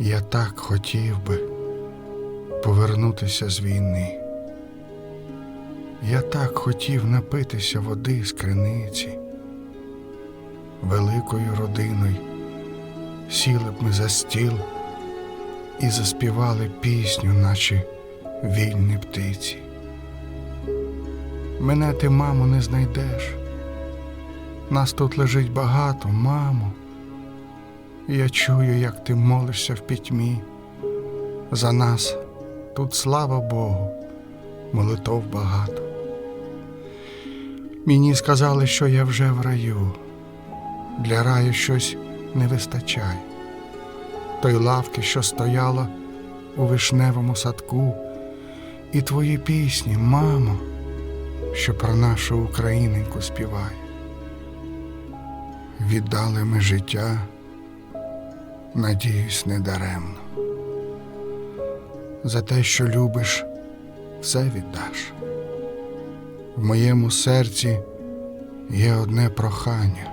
Я так хотів би повернутися з війни. Я так хотів напитися води з криниці. Великою родиною сіли б ми за стіл і заспівали пісню, наче вільні птиці. Мене ти, мамо, не знайдеш. Нас тут лежить багато, мамо. Я чую, як ти молишся в пітьмі. За нас тут слава Богу, молитов багато. Мені сказали, що я вже в раю, для раю щось не вистачає. Той лавки, що стояла у вишневому садку, і твої пісні, мамо, що про нашу Україненьку співає. Віддали ми життя, надіюсь, недаремно. За те, що любиш, все віддаш. В моєму серці є одне прохання.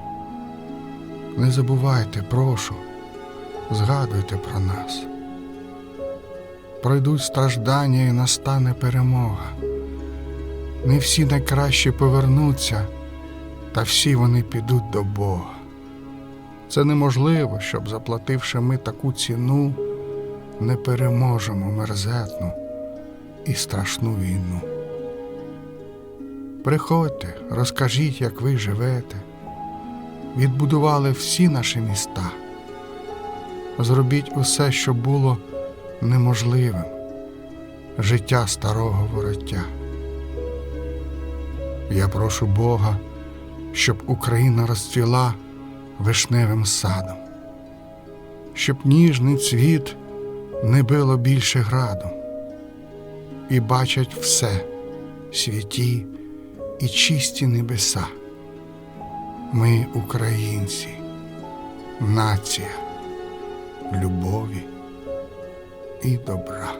Не забувайте, прошу, згадуйте про нас. Пройдуть страждання і настане перемога. Не всі найкраще повернуться, та всі вони підуть до Бога. Це неможливо, щоб, заплативши ми таку ціну, не переможемо мерзетну і страшну війну. Приходьте, розкажіть, як ви живете, відбудували всі наші міста. Зробіть усе, що було неможливим, життя старого вороття. Я прошу Бога, щоб Україна розцвіла вишневим садом, щоб ніжний цвіт не било більше граду, і бачать все святі і чисті небеса. Ми, українці, нація любові і добра.